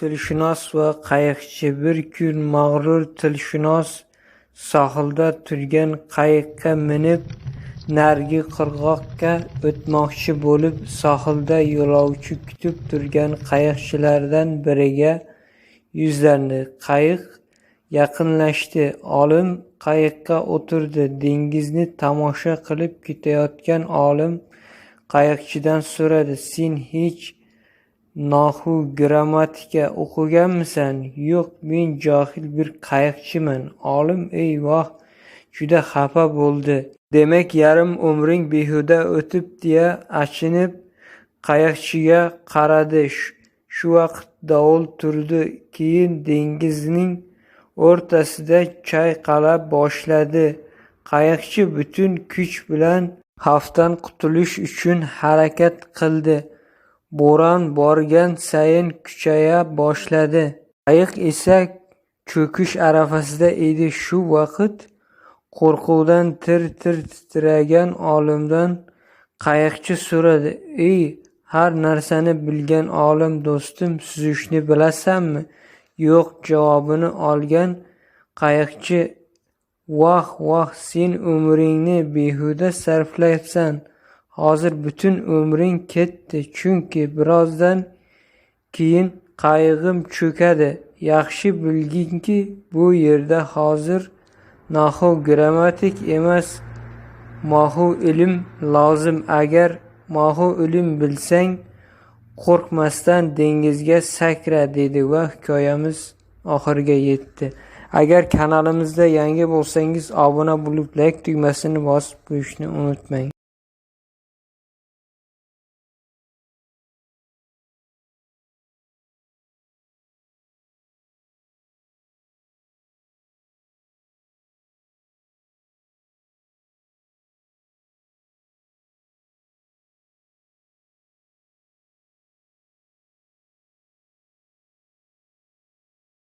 Tilshunos va qayiqchi Bir kun mag'rur tilshunos sohilda turgan qayiqqa minib, narigi qirg'oqqa o'tmoqchi bo'lib, sohilda yo'lovchi kutib turgan qayiqchilardan biriga yuzlandi. Qayiq yaqinlashdi. Olim qayiqqa o'tirdi. Dengizni tomosha qilib ketayotgan olim qayiqchidan so'radi: "Sen hech nahu, grammatika o'qiganmisan?" "Yo'q, men johil bir qayiqchiman." Olim: "Ey voh, juda xafa bo'ldi. Demak, yarim umring behuda o'tibdi", deya achinib, qayiqchiga qaradi. Shu vaqt dovul turdi. Keyin dengizning o'rtasida chayqala boshladi. Qayiqchi butun kuch bilan xavfdan qutulish uchun harakat qildi. Bo'ron borgan sayin kuchaya boshladi. Qayiq esa cho'kish arafasida edi. Shu vaqt qo'rquvdan tir-tir titragan olimdan qayiqchi so'radi: "Ey, har narsani bilgan olim do'stim, suzishni bilasanmi?" "Yo'q" javobini olgan qayiqchi: "Vah, vah, sen umringni behuda sarflayapsan. Hozir butun umring ketdi. Chunki birozdan keyin qayig'im cho'kadi. Yaxshi bilginki, bu yerda hozir nahu, grammatika emas, mohu ilm lozim. Agar mohu ilm bilsang, qo'rqmasdan dengizga sakra", dedi va hikoyamiz oxiriga yetdi. Agar kanalimizga yangi bo'lsangiz, obuna bo'lib, layk tugmasini bosib qo'yishni unutmang.